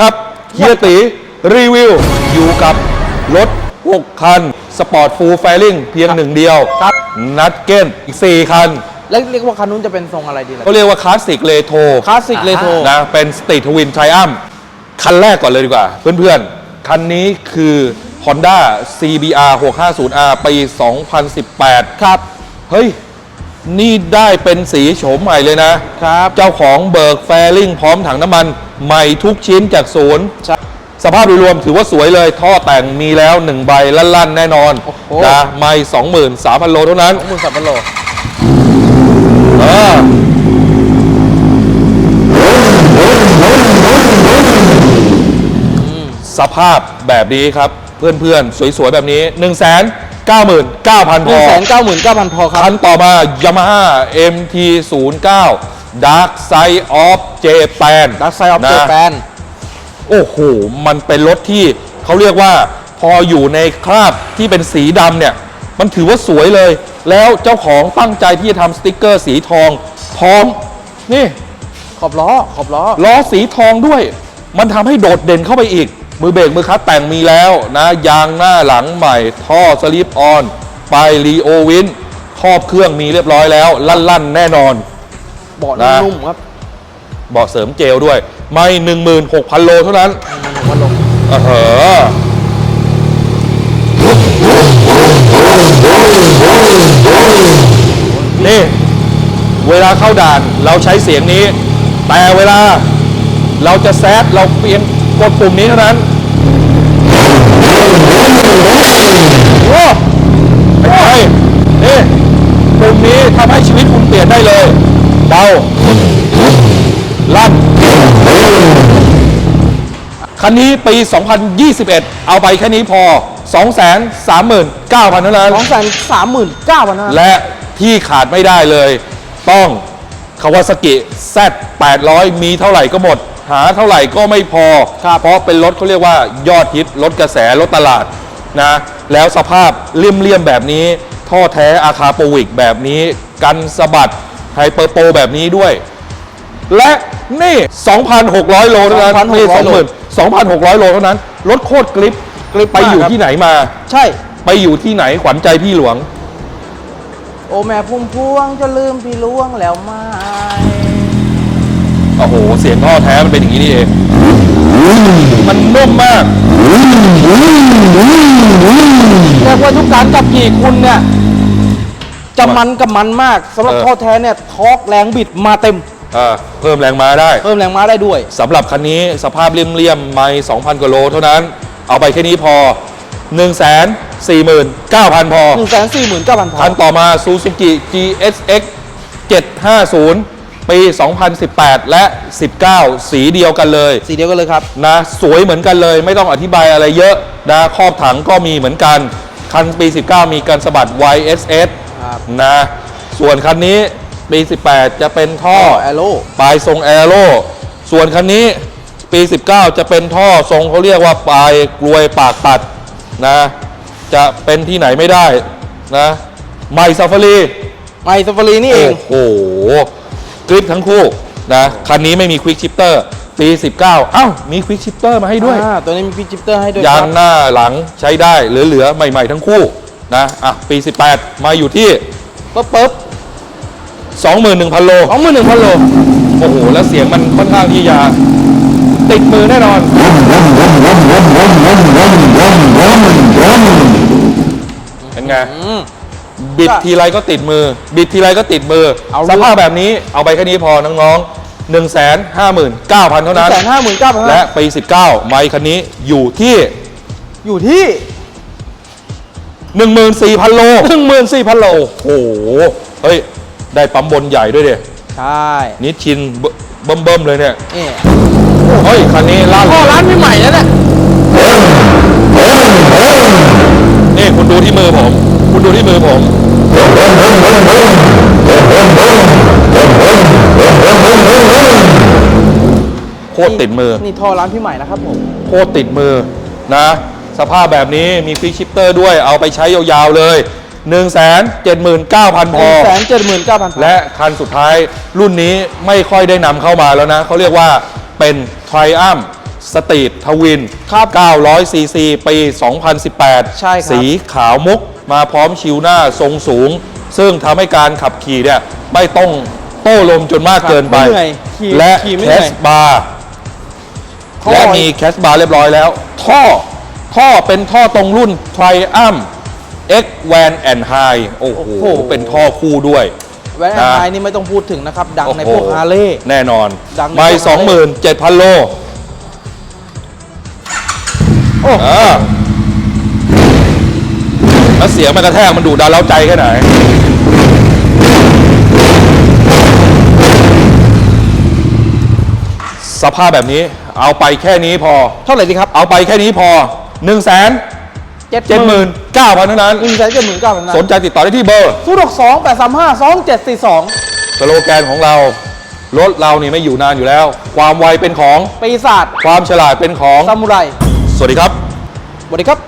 ครับเฮียตีรีวิว อยู่กับรถ 6 คัน สปอร์ตฟูลไฟลิงเพียงหนึ่งเดียวครับ นัดเก้นอีก 4 คัน แล้วเรียกว่าคันนู้นจะเป็นทรงอะไรดีล่ะเขาเรียกว่าคลาสสิกเลโทคลาสสิกเลโทนะเป็นสตรีททวินไทอัมคันแรกก่อนเลยดีกว่า เพื่อนๆ คันนี้คือ Honda CBR 650R ปี 2018 ครับ เฮ้ยนี่ได้เป็นสีโฉมใหม่เลยนะครับ เจ้าของเบิกแฟลิงพร้อมถังน้ำมัน ใหม่ทุกชิ้นจากศูนย์ใช่สภาพโดยรวมถือว่าสวยเลย ท่อแต่งมีแล้ว 1 ใบลั่นๆ แน่นอนโอ้โห นะไม่23,000โลเท่านั้น สองหมื่นสามพันโลเออสภาพแบบนี้ครับ เพื่อนๆ สวยๆ แบบนี้ 1 9 9 0 0 0พหนึ่งอแสนเก้าหมื่นเก้าพันพอครับ คันต่อมา Yamaha MT09 Dark Side of Japan ดักไซออฟนะเจแปน โอ้โห มันเป็นรถที่เขาเรียกว่าพออยู่ในคราบที่เป็นสีดำเนี่ย มันถือว่าสวยเลย แล้วเจ้าของตั้งใจที่จะทำสติกเกอร์สีทอง พร้อม นี่ขอบล้อ ขอบล้อ ล้อสีทองด้วย มันทำให้โดดเด่นเข้าไปอีก มือเบรกมือคลัตช์แต่งมีแล้วนะ ยางหน้าหลังใหม่ ท่อสลิปออน ไปรีโอวินครอบเครื่องมีเรียบร้อยแล้ว ลั่นๆ แน่นอน เบาะนะนุ่มๆครับเบาะเสริมเจลด้วย ไม่16,000โลเท่านั้นหนึ่งพันโลเออเหอะนี่ เวลาเข้าด่านเราใช้เสียงนี้ แต่เวลาเราจะแซดเราเพียงกดปุ่มนี้เท่านั้นโอ้ไปไปนี่ปุ่มนี้ทำให้ชีวิตคุณเปลี่ยนได้เลย เบาลั่นคันนี้ปี 2021 เอาไปแค่นี้พอ 239,000เท่านั้น สองแสนสามหมื่นเก้าพันและที่ขาดไม่ได้เลย ต้องคาวาซากิ Z 800 มีเท่าไหร่ก็หมด หาเท่าไหร่ก็ไม่พอ เพราะเป็นรถเขาเรียกว่ายอดฮิตรถกระแสรถตลาดนะ แล้วสภาพเลี่ยมๆแบบนี้ ท่อแท้อาคาโปวิกแบบนี้ กันสะบัด ไฮเปอร์โปรแบบนี้ด้วย และนี่ 2,600 โลเท่านั้นไม่ใช่20,000 2,600 โลเท่านั้น รถโคตรกริปกริปไปอยู่มากครับที่ไหนมา ใช่ ไปอยู่ที่ไหนขวัญใจพี่หลวง โอ้แม่พุ่มพวงจะลืมพี่ล่วงแล้วไหมโอ้โห เสียงท่อแท้มันเป็นอย่างนี้นี่เอง มันนุ่มมากเรียกว่าทุกการขับขี่คุณเนี่ย จะมันกับมันมากสำหรับเออ ท่อแท้เนี่ยทอร์กแรงบิดมาเต็ม อ่าเพิ่มแรงม้าได้ เพิ่มแรงม้าได้ด้วย สำหรับคันนี้สภาพเลี่ยมๆไม่ 2,000กว่าโลเท่านั้น เอาไปแค่นี้พอ 149,000 พอ 1 4 9 0 0 0พอคันต่อมา Suzuki GSX 750 ปี 2018 และ 19 สีเดียวกันเลย สีเดียวกันเลยครับ นะ สวยเหมือนกันเลยไม่ต้องอธิบายอะไรเยอะนะครอบถังก็มีเหมือนกัน คันปี 19 มีการสะบัด YSS ครับนะส่วนคันนี้ปี 18 จะเป็นท่อแอโร่ปลายทรงแอโร่ส่วนคันนี้ปี 19 จะเป็นท่อทรงเขาเรียกว่าปลายกลวยปากตัดนะจะเป็นที่ไหนไม่ได้นะไมซาฟารีไมซ์ซาฟารีนี่เอโอ้งโหกริปทั้งคู่นะคันนี้ไม่มีควิกชิปเตอร์ปี 19 เอ้ามีควิกชิปเตอร์มาให้ด้วย อ่าตัวนี้มีพิจิปเตอร์ให้ด้วยยางครับหน้าหลังใช้ได้เหลือๆใหม่ ๆ ทั้งคู่ นะอะปี 18 มาอยู่ที่ปึ๊บปึ๊บ21,000 โล สองหมื่นหนึ่งพันโลโอ้โห แล้วเสียงมันค่อนข้างที่จะติดมือแน่นอน เป็นไง อืม บิดทีไรก็ติดมือ บิดทีไรก็ติดมือ เอาสภาพแบบนี้เอาไปแค่นี้พอน้องๆ 1 5 9 0 0 0 เท่านั้น แสนห้าหมื่นเก้าพันและปี 19 ไมค์คันนี้อยู่ที่อยู่ที่ 14,000 โล หนึ่งหมื่นสี่พันโล โอ้โห เฮ้ย ได้ปั๊มบนใหญ่ด้วยเดียใช่นิชชินเบิ่มเบิ่มๆเลยเนี่ย นี่เฮ้ย คันนี้ล่าพ่อร้านใหม่ๆแล้วเนี่ยนี่คุณดูที่มือผม คุณดูที่มือผม โคตรติดมือ นี่ท่อร้านพี่ใหม่นะครับผม โคตรติดมือนะ สภาพแบบนี้มีฟิกชิปเตอร์ด้วยเอาไปใช้ยาวๆเลย 1 7 9 0 0 0พหอนึ่งแสนเจ็ดหมื่นเก้าพันและคันสุดท้ายรุ่นนี้ไม่ค่อยได้นำเข้ามาแล้วนะ เขาเรียกว่าเป็น Triumph สตรีททวินครับ900ซีซีปี 2018 ใช่ครับ สีขาวมุกมาพร้อมชิวหน้าทรงสูง ซึ่งทำให้การขับขี่เนี่ยไม่ต้องโต้ลมจนมากครับเกินไป ไม่เหนื่อยขี่และขี่ไม่แคเหนื่สอยบาร์ท่อและมีแคสบาร์เรียบร้อยแล้ว ท่อ ท่อเป็นท่อตรงรุ่น Triumph X Van and High โอ้โห โอ้โห เป็นท่อคู่ด้วย แวนแอนไฮนี่ไม่ต้องพูดถึงนะครับ ดังในพวกโอ้โหฮาร์เลย์ แน่นอนดังในไม่พวก สองหมื่นเจ็ดพันโลโอ้อ่าแล้วเสียงมันกระแทกมันดูดันเล้าใจแค่ไหน สภาพแบบนี้ เอาไปแค่นี้พอ เท่าไหร่ดีครับ เอาไปแค่นี้พอ 1นึ่งแสนเจ็ดเจ็ดหมื่นเก้าพันเท่านั้นหนึ่งแสนเจ็ดหมื่นเก้าพันสนใจติดต่อได้ที่เบอร์ศูนย์หกสองแปดสามห้าสองเจ็ดสี่สองสโลแกนของเรารถเรานี่ไม่อยู่นานอยู่แล้ว ความไวเป็นของปีศาจความฉลาดเป็นของซามูไร สวัสดีครับ สวัสดีครับ